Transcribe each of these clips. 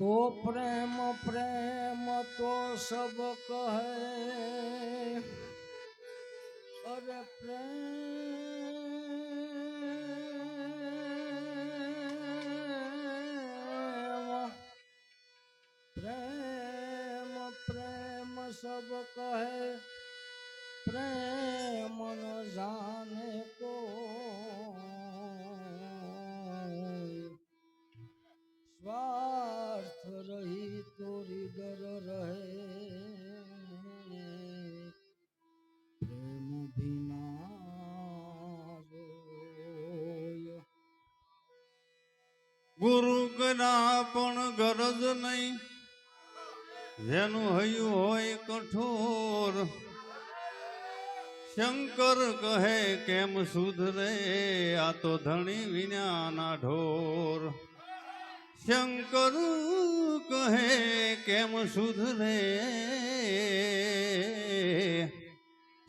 તો પ્રેમ પ્રેમ તો સબ કહે. અરે પ્રેમ પ્રેમ પ્રેમ સબ કહે. પ્રેમ ન જાને ગુરુ પણ ગરજ નહીં. જેનું હયું હોય કઠોર. શંકર કહે, કેમ સુધરે? આ તો ધણી વિનાના ઢોર. શંકર કહે, કેમ સુધરે?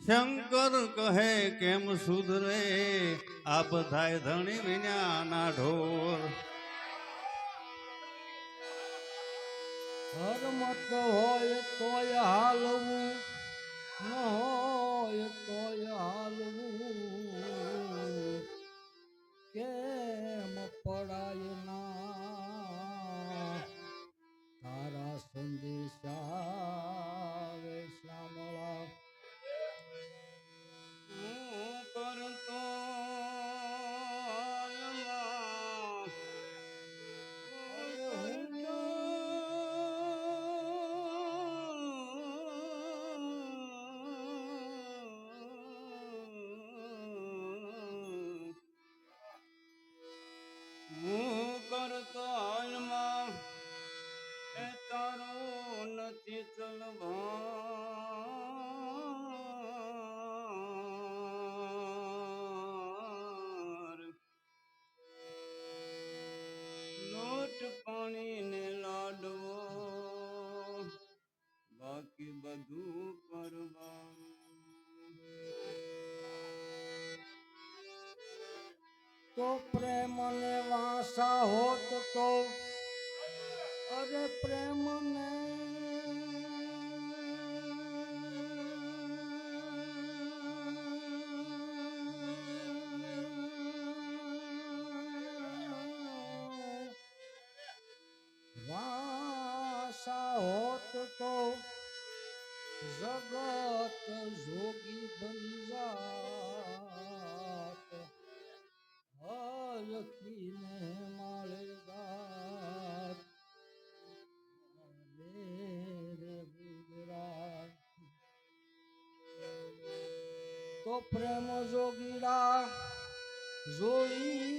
શંકર કહે, કેમ સુધરે? આ બધાય ધણી વિનાના ઢોર. હરમત હોય તોય હાલવું ન હોય તોય હાલવું. કેમ પડાય ના? તારા સંદેશા તો પ્રેમ ને વાસા હોત તો. અરે પ્રેમ ને તો પ્રેમ જોગીરા જોડી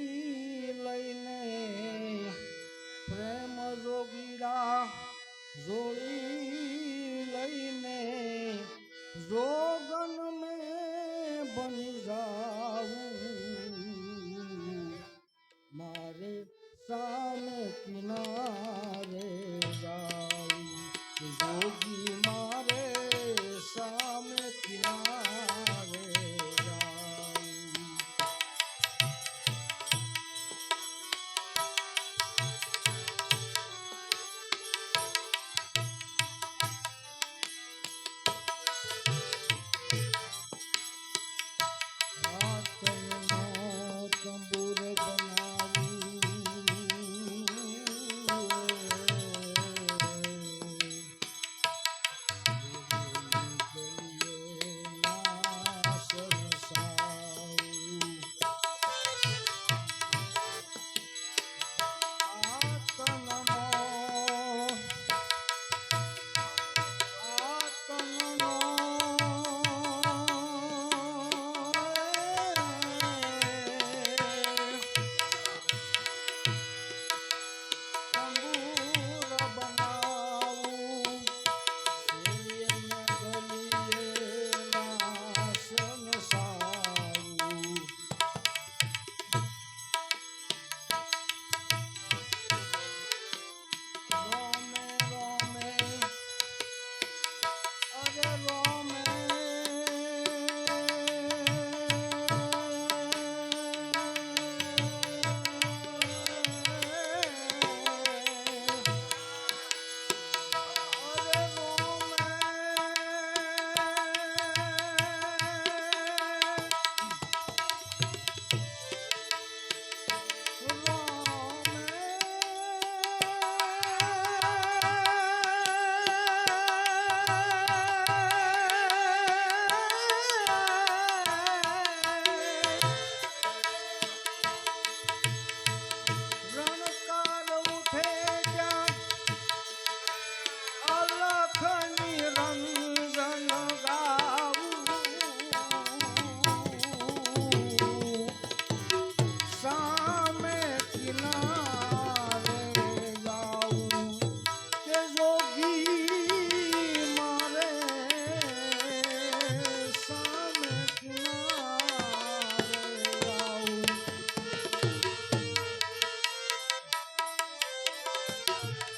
આ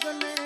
struggling.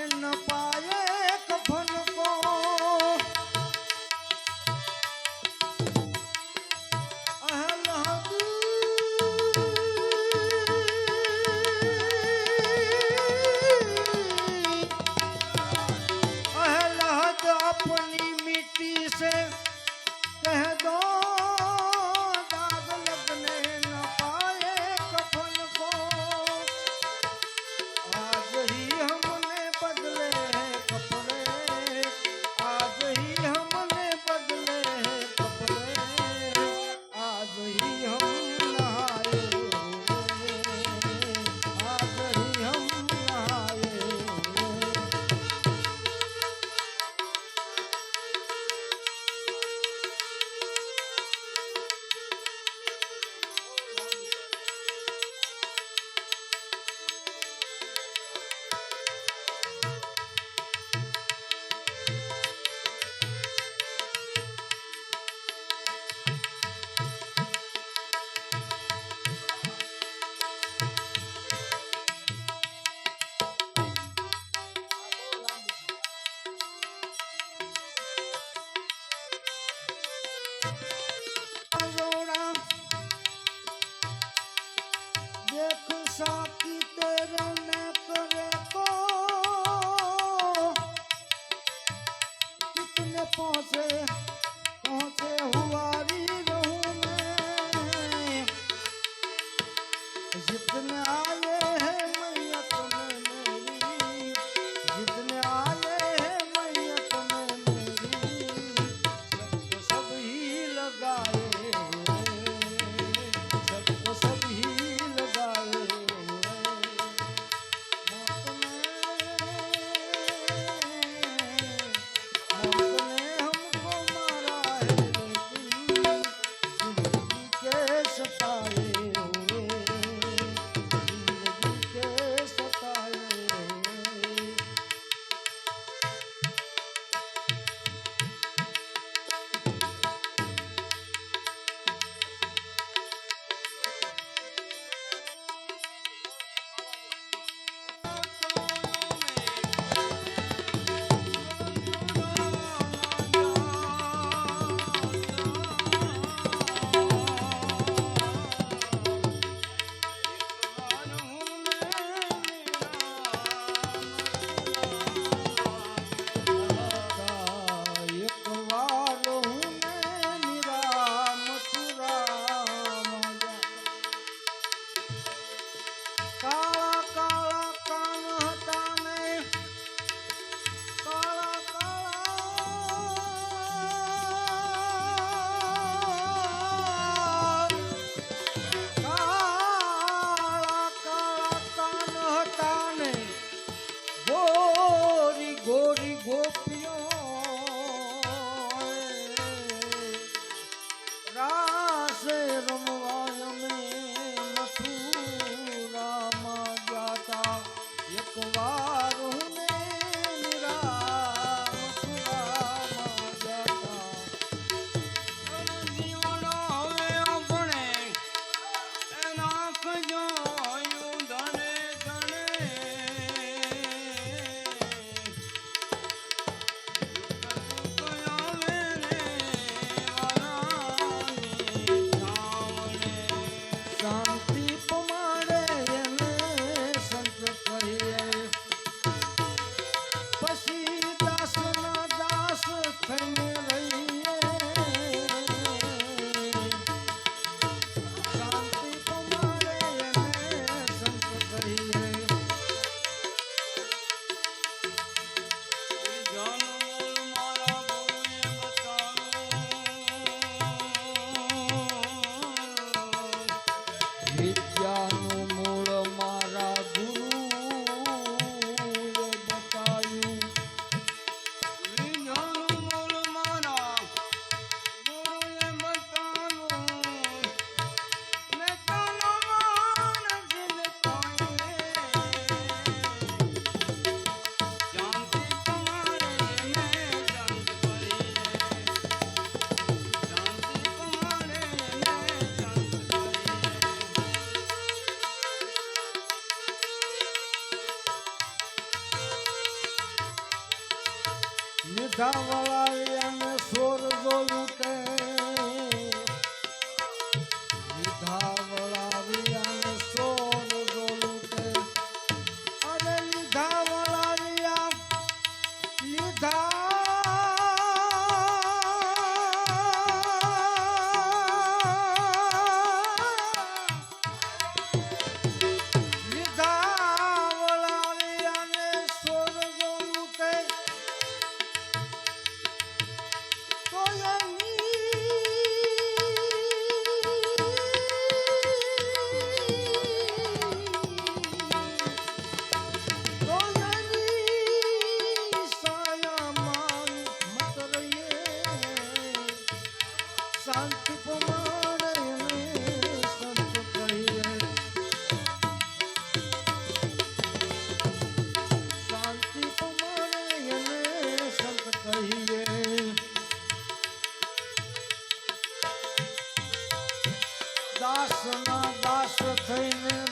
દાસના દાસ થઈને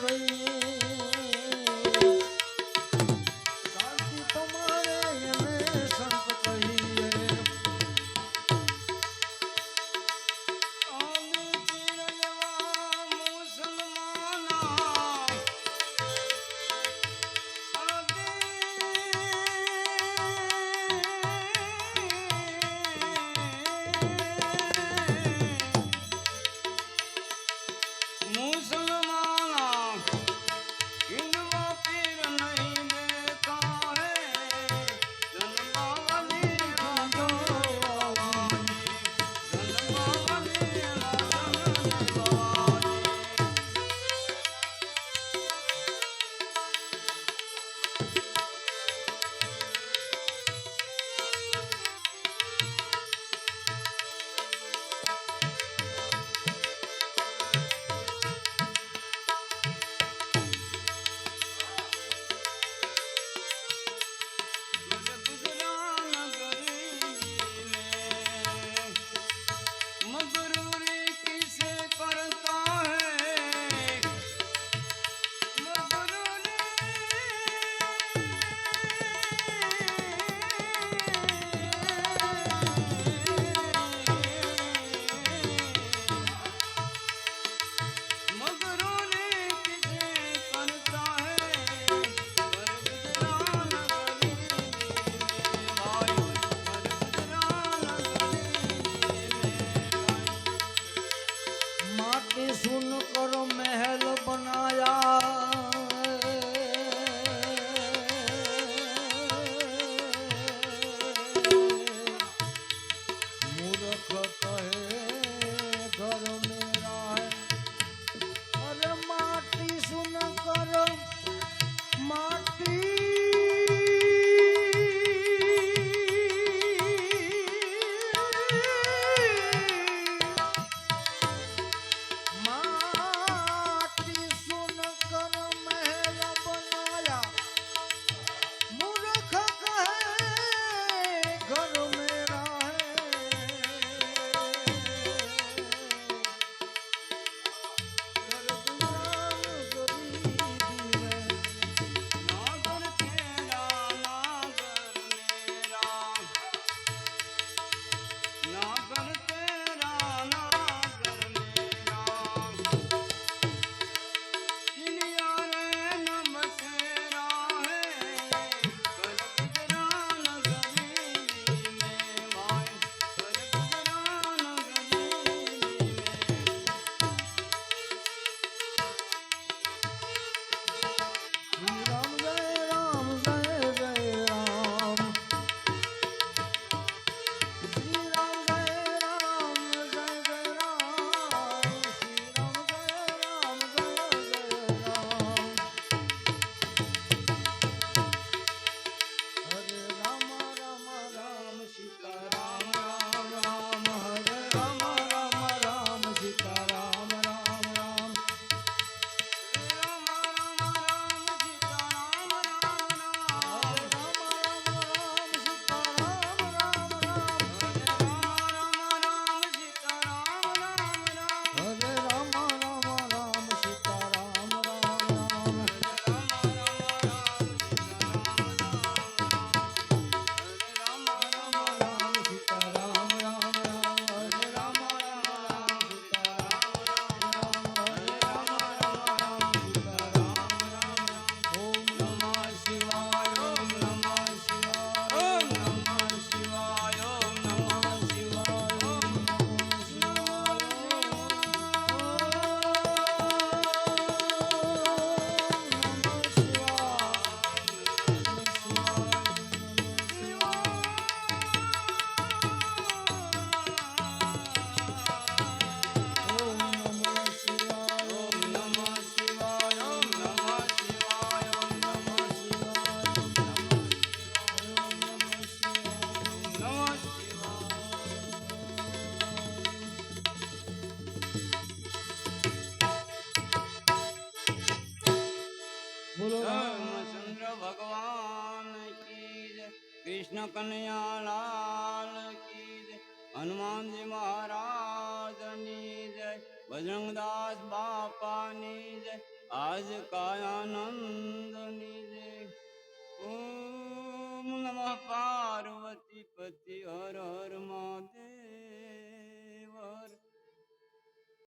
माटी सुनकर महल बनाया।